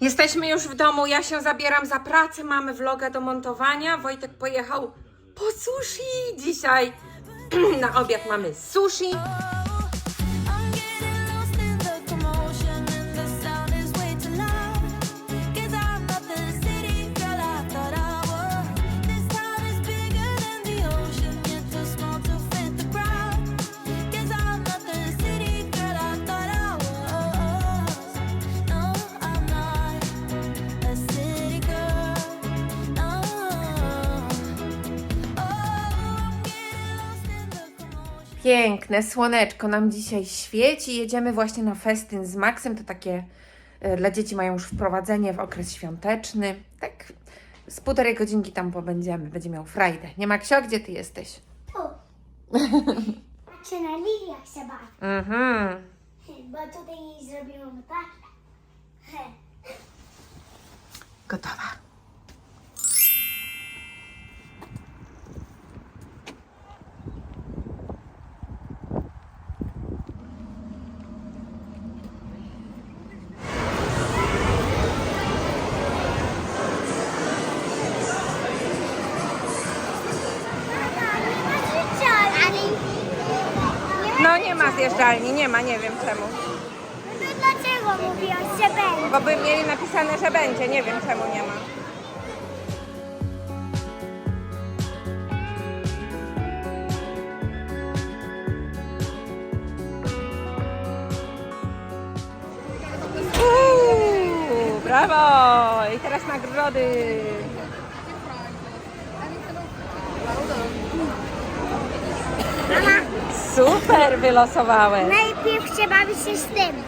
Jesteśmy już w domu, ja się zabieram za pracę, mamy vloga do montowania. Wojtek pojechał po sushi dzisiaj. Na obiad mamy sushi. Piękne słoneczko nam dzisiaj świeci. Jedziemy właśnie na festyn z Maxem. To takie e, dla dzieci mają już wprowadzenie w okres świąteczny. Tak z półtorej godzinki tam pobędziemy. Będzie miał frajdę. Nie Maksio, gdzie ty jesteś? O! Patrzę na Lili, jak się bawi. Mhm. Bo tutaj jej zrobiłam tak. Gotowa. Zjeżdżalni, nie ma, nie wiem czemu. No dlaczego mówiłaś, że będzie? Bo by mieli napisane, że będzie, nie wiem czemu nie ma. Uuu, brawo! I teraz nagrody. Super wylosowałeś. Najpierw się bawi się z tym.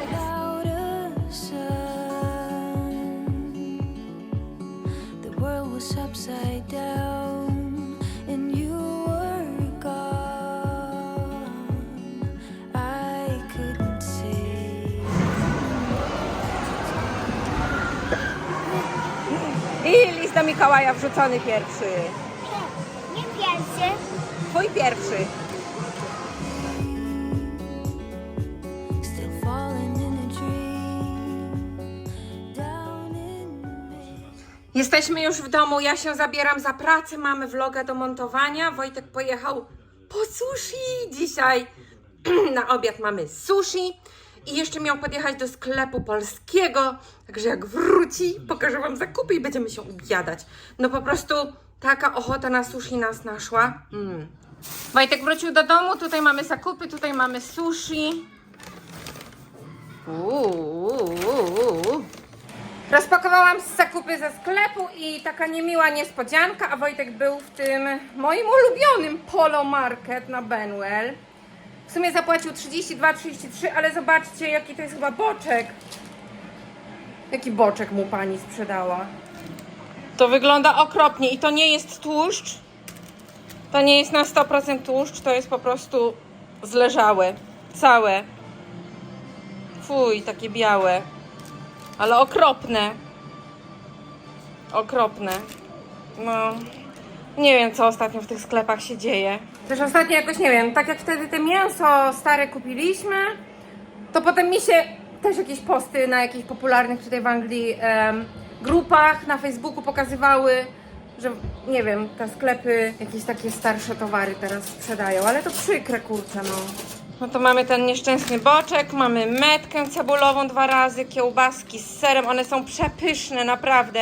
Upside down, and you were gone. I couldn't see. I list do Mikołaja wrzucony pierwszy. Nie pierwszy. Twój pierwszy. Jesteśmy już w domu, ja się zabieram za pracę, mamy vloga do montowania. Wojtek pojechał po sushi dzisiaj. Na obiad mamy sushi i jeszcze miał podjechać do sklepu polskiego. Także jak wróci, pokażę wam zakupy i będziemy się ubiadać. No po prostu taka ochota na sushi nas naszła. Mm. Wojtek wrócił do domu, tutaj mamy zakupy, tutaj mamy sushi. Uuu. Rozpakowałam zakupy ze sklepu i taka niemiła niespodzianka, a Wojtek był w tym moim ulubionym Polo Market na Benwell. W sumie zapłacił 32-33, ale zobaczcie jaki to jest chyba boczek. Jaki boczek mu pani sprzedała. To wygląda okropnie i to nie jest tłuszcz. To nie jest na 100% tłuszcz, to jest po prostu zleżałe. Całe. Fuj, takie białe. Ale okropne. Okropne. No. Nie wiem, co ostatnio w tych sklepach się dzieje. Też ostatnio jakoś nie wiem, tak jak wtedy te mięso stare kupiliśmy, to potem mi się też jakieś posty na jakichś popularnych tutaj w Anglii em, grupach na Facebooku pokazywały, że nie wiem, te sklepy jakieś takie starsze towary teraz sprzedają, ale to przykre kurczę, no. No to mamy ten nieszczęsny boczek, mamy metkę cebulową dwa razy, kiełbaski z serem, one są przepyszne, naprawdę.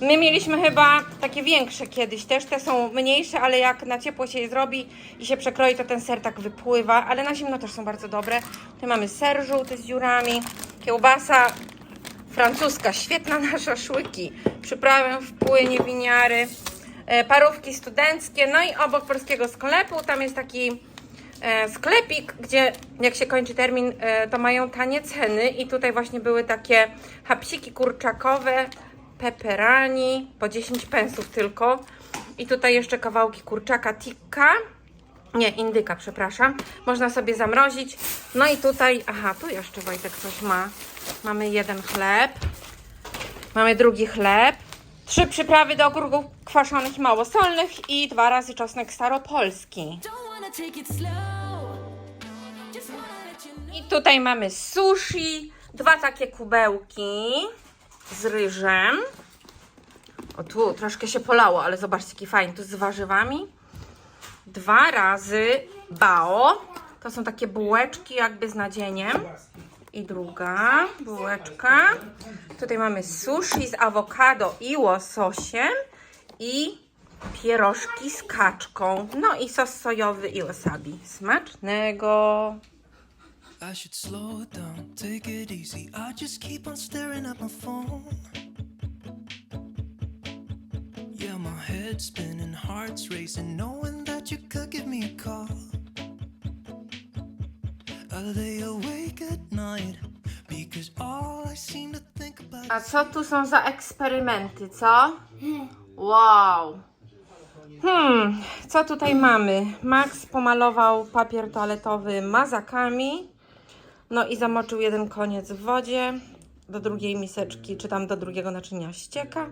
My mieliśmy chyba takie większe kiedyś też, te są mniejsze, ale jak na ciepło się je zrobi i się przekroi, to ten ser tak wypływa, ale na zimno też są bardzo dobre. Tu mamy ser żółty z dziurami, kiełbasa francuska, świetna na szaszłyki, przyprawę w płynie winiary, e, parówki studenckie, no i obok polskiego sklepu tam jest taki sklepik, gdzie jak się kończy termin, e, to mają tanie ceny i tutaj właśnie były takie hapsiki kurczakowe, pepperani, po 10 pensów tylko i tutaj jeszcze kawałki kurczaka tikka, nie, indyka, przepraszam. Można sobie zamrozić. No i tutaj, aha, tu jeszcze Wojtek coś ma. Mamy jeden chleb. Mamy drugi chleb. Trzy przyprawy do ogórków kwaszonych małosolnych i dwa razy czosnek staropolski. Don't wanna take it slow. I tutaj mamy sushi, Dwa takie kubełki z ryżem. O tu troszkę się polało, ale zobaczcie jaki fajny. Tu z warzywami. Dwa razy bao. To są takie bułeczki jakby z nadzieniem. I druga bułeczka. Tutaj mamy sushi z awokado i łososiem. I pierożki z kaczką. No i sos sojowy i wasabi. Smacznego! I should slow it down, take it easy. I just keep on staring at my phone. Yeah, my head's spinning, heart's racing, knowing that you could give me a call. I lay awake at night because all I seem to think about A co tu są za eksperymenty, co? Wow. Hmm, co tutaj mamy? Max pomalował papier toaletowy mazakami. No i zamoczył jeden koniec w wodzie. Do drugiej miseczki, czy tam do drugiego naczynia ścieka.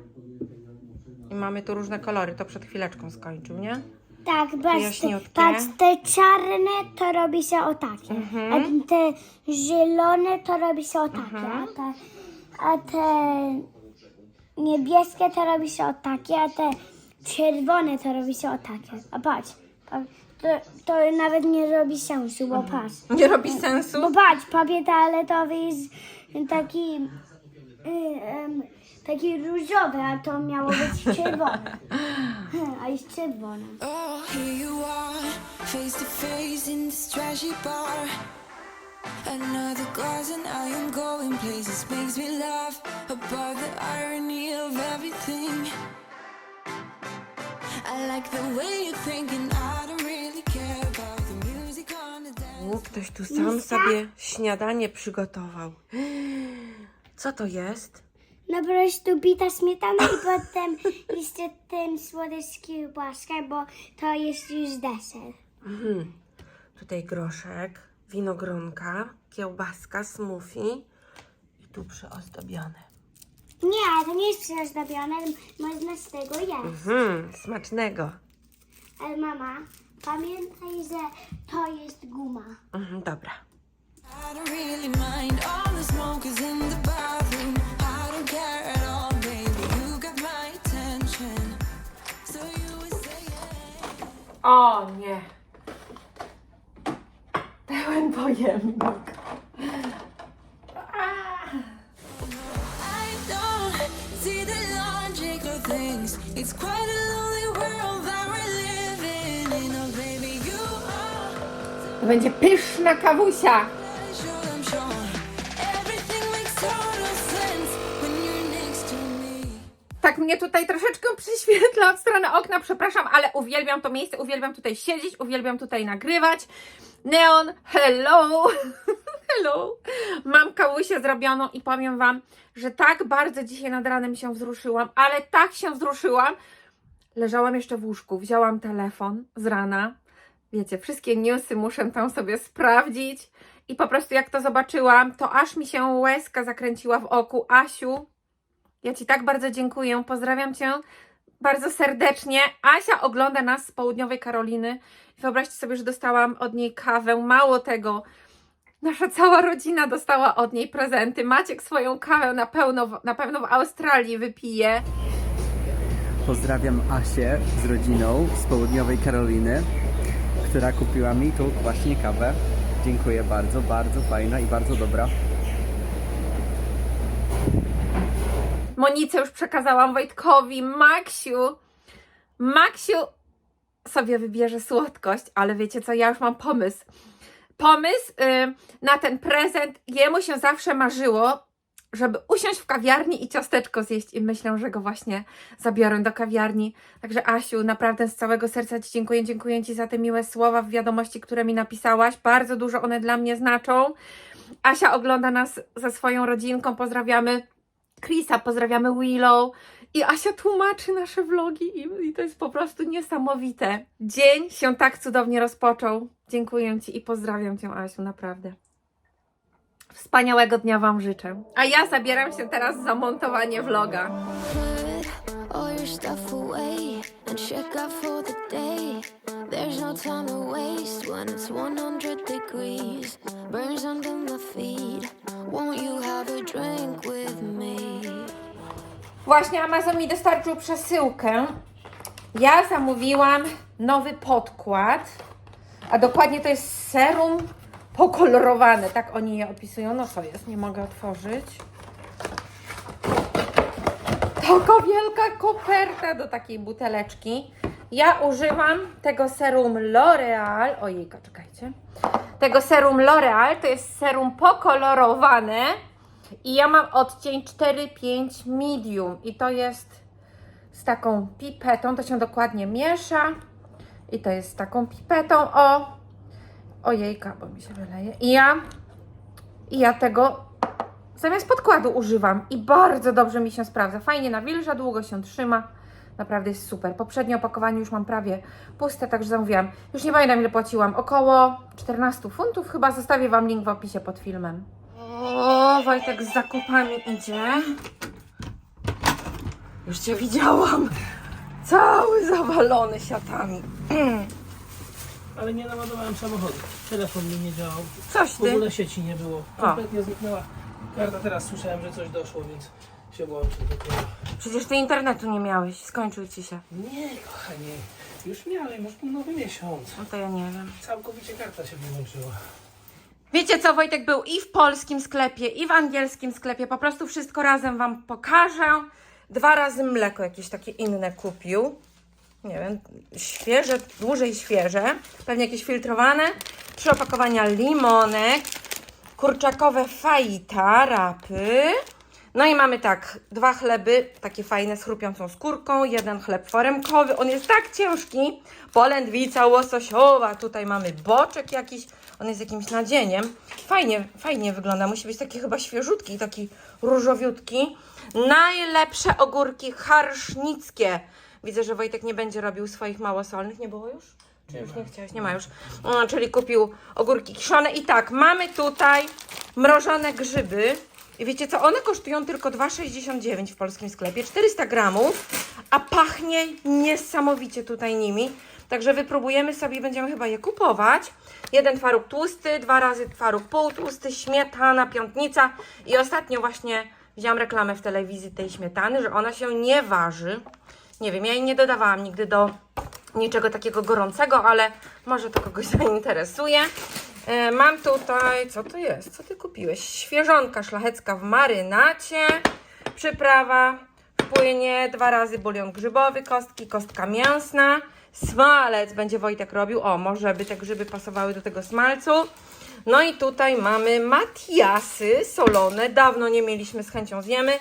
I mamy tu różne kolory. To przed chwileczką skończył, nie? Tak, patrz, te, patrz, te czarne to robi się o takie, Mhm. a te zielone to robi się o takie, Mhm. a, te, a te niebieskie to robi się o takie, a te czerwone to robi się o takie. A patrz, pa- to, to nawet nie robi sensu, bo patrz. Nie robi sensu? Bo patrz, papier toaletowy jest taki, y, em, taki różowy, a to miało być czerwone. a jest czerwone. Oh, here you are, face to face in this trashy bar. Another glass and I am going places. Makes me laugh about the irony of everything. I like the way you're thinking. I don't really ktoś tu sam sobie śniadanie przygotował. Co to jest? No po prostu bita śmietana i potem jeszcze ten słodycz kiełbaskę, bo to jest już deser. Mhm. Tutaj groszek, winogronka, kiełbaska, smoothie i tu przyozdobione. Nie, to nie jest przyozdobione, można z tego jeść. Mhm, smacznego. Ale mama, pamiętaj, że to jest guma. Mhm, dobra. I don't really mind all the smoke is in the bathroom. I don't care at all, baby. You got my attention. So you would say yeah. O nie. Pełen pojemnik. I don't see the logic of things. It's quite a next to me. Tak mnie tutaj troszeczkę przyświetla od strony okna, przepraszam, ale uwielbiam to miejsce, uwielbiam tutaj siedzieć, uwielbiam tutaj nagrywać. Neon, hello! hello! Mam kawusię zrobioną i powiem Wam, że tak bardzo dzisiaj nad ranem się wzruszyłam, ale tak się wzruszyłam. Leżałam jeszcze w łóżku, wzięłam telefon z rana. Wiecie, wszystkie newsy muszę tam sobie sprawdzić. I po prostu jak to zobaczyłam, to aż mi się łezka zakręciła w oku. Asiu, ja Ci tak bardzo dziękuję. Pozdrawiam Cię bardzo serdecznie. Asia ogląda nas z południowej Karoliny. Wyobraźcie sobie, że dostałam od niej kawę. Mało tego, nasza cała rodzina dostała od niej prezenty. Maciek swoją kawę na, pełno, na pewno w Australii wypije. Pozdrawiam Asię z rodziną z południowej Karoliny, która kupiła mi tu właśnie kawę. Dziękuję bardzo, bardzo fajna i bardzo dobra. Monice już przekazałam Wojtkowi, Maksiu. Maksiu sobie wybierze słodkość, ale wiecie co, ja już mam pomysł. Pomysł y, na ten prezent. Jemu się zawsze marzyło, żeby usiąść w kawiarni i ciasteczko zjeść i myślę, że go właśnie zabiorę do kawiarni. Także Asiu, naprawdę z całego serca Ci dziękuję. Dziękuję Ci za te miłe słowa w wiadomości, które mi napisałaś. Bardzo dużo one dla mnie znaczą. Asia ogląda nas ze swoją rodzinką. Pozdrawiamy Chrisa, pozdrawiamy Willow. I Asia tłumaczy nasze vlogi i, i to jest po prostu niesamowite. Dzień się tak cudownie rozpoczął. Dziękuję Ci i pozdrawiam Cię, Asiu, naprawdę. Wspaniałego dnia Wam życzę. A ja zabieram się teraz za montowanie vloga. There's no time to waste when it's 100 degrees. Burns under my feet. Won't you have a drink with me? Właśnie Amazon mi dostarczył przesyłkę. Ja zamówiłam nowy podkład, a dokładnie to jest serum pokolorowane. Tak oni je opisują. No co jest? Nie mogę otworzyć. Taka wielka koperta do takiej buteleczki. Ja używam tego serum L'Oreal. Ojejka, czekajcie. Tego serum L'Oreal to jest serum pokolorowane. I ja mam odcień 4-5 medium. I to jest z taką pipetą. To się dokładnie miesza. I to jest z taką pipetą. O! Ojejka, bo mi się wyleje. I ja, i ja tego zamiast podkładu używam i bardzo dobrze mi się sprawdza. Fajnie nawilża, długo się trzyma. Naprawdę jest super. Poprzednie opakowanie już mam prawie puste, także zamówiłam. Już nie pamiętam ile płaciłam. Około 14 funtów chyba. Zostawię Wam link w opisie pod filmem. O, Wojtek z zakupami idzie. Już Cię widziałam. Cały zawalony siatami. Ale nie naładowałem samochodu. Telefon mi nie działał. Coś W ty. ogóle sieci nie było. Kompletnie zniknęła karta. Teraz słyszałem, że coś doszło, więc się włączy dopiero. Przecież Ty internetu nie miałeś. Skończył Ci się. Nie, kochanie. Już miałem, już był nowy miesiąc. No to ja nie wiem. Całkowicie karta się wyłączyła. Wiecie co, Wojtek był i w polskim sklepie, i w angielskim sklepie. Po prostu wszystko razem Wam pokażę. Dwa razy mleko jakieś takie inne kupił. Nie wiem, świeże, dłużej świeże. Pewnie jakieś filtrowane. Trzy opakowania limonek. Kurczakowe fajita, rapy. No i mamy tak, dwa chleby, takie fajne z chrupiącą skórką, jeden chleb foremkowy, on jest tak ciężki, polędwica łososiowa, tutaj mamy boczek jakiś, on jest jakimś nadzieniem, fajnie, fajnie wygląda, musi być taki chyba świeżutki, taki różowiutki. Najlepsze ogórki harsznickie, widzę, że Wojtek nie będzie robił swoich małosolnych, nie było już? Czy już nie chciałeś? Nie ma już. No, czyli kupił ogórki kiszone. I tak, mamy tutaj mrożone grzyby. I wiecie co? One kosztują tylko 2,69 w polskim sklepie. 400 gramów, a pachnie niesamowicie tutaj nimi. Także wypróbujemy sobie i będziemy chyba je kupować. Jeden twaróg tłusty, dwa razy twaróg półtłusty, śmietana, piątnica. I ostatnio właśnie widziałam reklamę w telewizji tej śmietany, że ona się nie waży. Nie wiem, ja jej nie dodawałam nigdy do niczego takiego gorącego, ale może to kogoś zainteresuje. E, Mam tutaj, co to jest? Co ty kupiłeś? Świeżonka szlachecka w marynacie, przyprawa płynie, dwa razy bulion grzybowy, kostki, kostka mięsna, smalec będzie Wojtek robił. O, może by te grzyby pasowały do tego smalcu. No i tutaj mamy matiasy solone, dawno nie mieliśmy, z chęcią zjemy.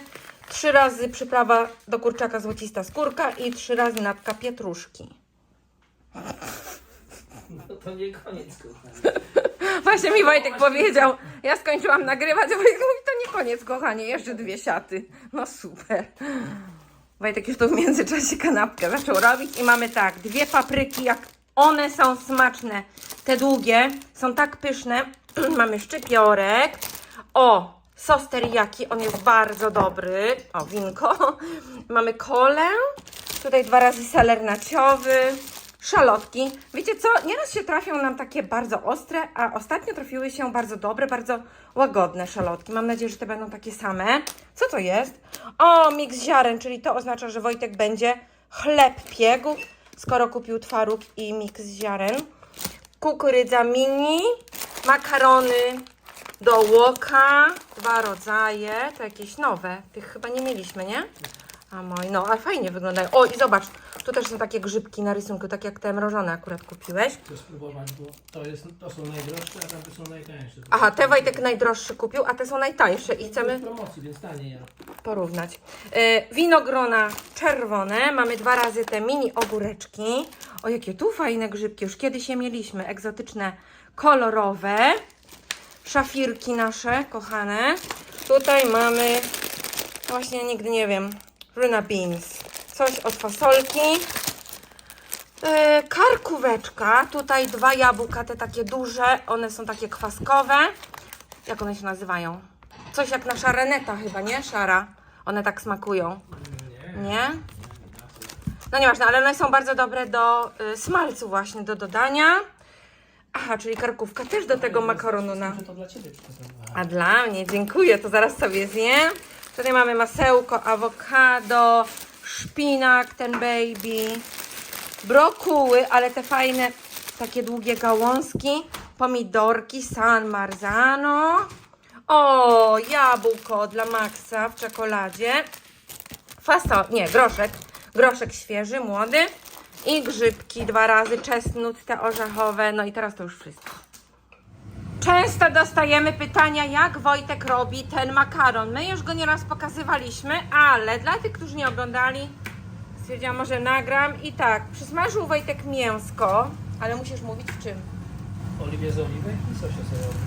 Trzy razy przyprawa do kurczaka złocista skórka i trzy razy natka pietruszki. No to nie koniec, kochanie. Właśnie mi Wojtek powiedział, ja skończyłam nagrywać, a Wojtek mówi, to nie koniec, kochanie, jeszcze dwie siaty. No super. Wojtek już tu w międzyczasie kanapkę zaczął robić i mamy tak, dwie papryki, jak one są smaczne, te długie, są tak pyszne. mamy szczypiorek, o, sos teriyaki, on jest bardzo dobry, o, winko. mamy kolę, tutaj dwa razy seler naciowy, szalotki. Wiecie co? Nieraz się trafią nam takie bardzo ostre, a ostatnio trafiły się bardzo dobre, bardzo łagodne szalotki. Mam nadzieję, że te będą takie same. Co to jest? O, miks ziaren, czyli to oznacza, że Wojtek będzie chleb piegł, skoro kupił twaróg i miks ziaren. Kukurydza mini, makarony do łoka, dwa rodzaje, to jakieś nowe. Tych chyba nie mieliśmy, nie? A moi, no, ale fajnie wyglądają. O, i zobacz, tu też są takie grzybki na rysunku, tak jak te mrożone akurat kupiłeś. Chcę spróbować, bo to, jest, to są najdroższe, a tamte są najtańsze. Aha, te Wojtek najdroższy kupił, a te są najtańsze i W chcemy promocji, więc taniej ja. porównać. Yy, winogrona czerwone, mamy dwa razy te mini ogóreczki. O, jakie tu fajne grzybki, już kiedyś je mieliśmy, egzotyczne, kolorowe. Szafirki nasze, kochane. Tutaj mamy, właśnie nigdy nie wiem, Runa Beans. Coś od fasolki. Yy, karkóweczka, tutaj dwa jabłka, te takie duże, one są takie kwaskowe. Jak one się nazywają? Coś jak nasza reneta chyba, nie? Szara. One tak smakują. Nie? No nieważne, ale one są bardzo dobre do y, smalcu właśnie, do dodania. Aha, czyli karkówka też do tego makaronu na... To dla ciebie. A dla mnie, dziękuję, to zaraz sobie zjem. Tutaj mamy masełko, awokado, szpinak, ten baby, brokuły, ale te fajne, takie długie gałązki, pomidorki, San Marzano. O, jabłko dla Maxa w czekoladzie. Faso, nie, groszek, groszek świeży, młody. I grzybki dwa razy, czesnut, te orzechowe, no i teraz to już wszystko. Często dostajemy pytania, jak Wojtek robi ten makaron. My już go nieraz pokazywaliśmy, ale dla tych, którzy nie oglądali, stwierdziłam, może nagram. I tak, przysmażył Wojtek mięsko, ale musisz mówić w czym. Oliwie z oliwek i sosie sojowym.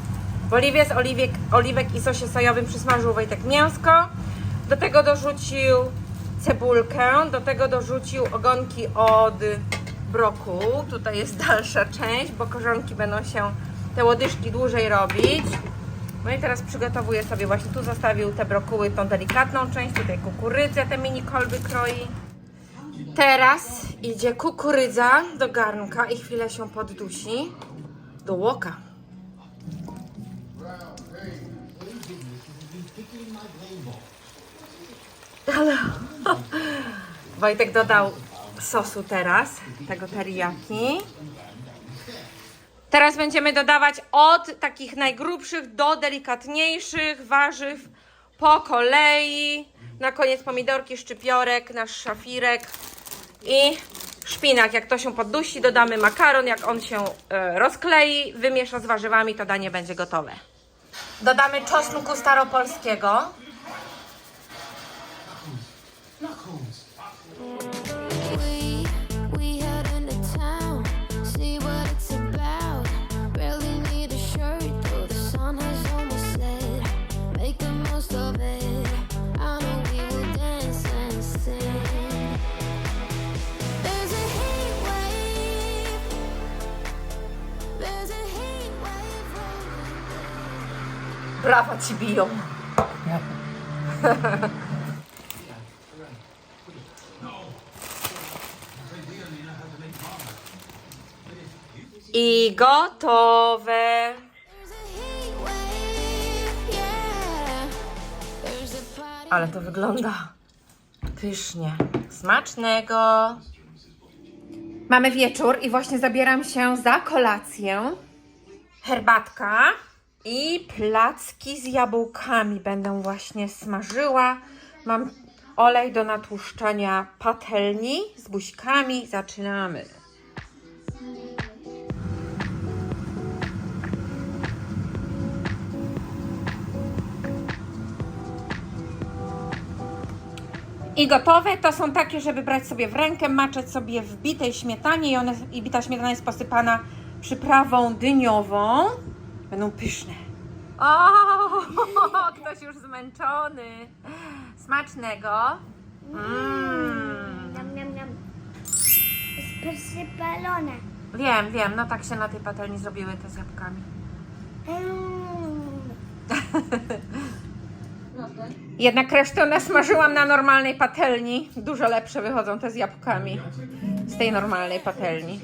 W oliwie z oliwek, oliwek i sosie sojowym przysmażył Wojtek mięsko. Do tego dorzucił cebulkę, do tego dorzucił ogonki od broku. Tutaj jest dalsza część, bo korzonki będą się, te łodyżki dłużej robić. No i teraz przygotowuję sobie właśnie, tu zostawił te brokuły, tą delikatną część, tutaj kukurydzę, te mini kolby kroi. Teraz idzie kukurydza do garnka i chwilę się poddusi do łoka. Ale Wojtek dodał sosu teraz, tego teriyaki. Teraz będziemy dodawać od takich najgrubszych do delikatniejszych warzyw po kolei. Na koniec pomidorki, szczypiorek, nasz szafirek i szpinak. Jak to się poddusi, dodamy makaron. Jak on się e, rozklei, wymiesza z warzywami, to danie będzie gotowe. Dodamy czosnku staropolskiego. We we head into town, see what it's about. Barely need a shirt, though the sun has almost set. Make the most of it. I know we will dance and sing. There's a heat wave. There's a heat wave rolling. Brawa ci a party. Ale to wygląda pysznie. Smacznego. Mamy wieczór i właśnie zabieram się za kolację. Herbatka i placki z jabłkami będę właśnie smażyła. Mam olej do natłuszczania patelni z buźkami. Zaczynamy. I gotowe to są takie, żeby brać sobie w rękę, maczać sobie w bitej śmietanie i, one, i bita śmietana jest posypana przyprawą dyniową. Będą pyszne. O, ktoś już zmęczony. Smacznego. Mm. Niam, niam, niam. Jest przypalone. Wiem, wiem, no tak się na tej patelni zrobiły te z jabłkami. Mm. Jednak resztę nasmażyłam na normalnej patelni. Dużo lepsze wychodzą te z jabłkami z tej normalnej patelni.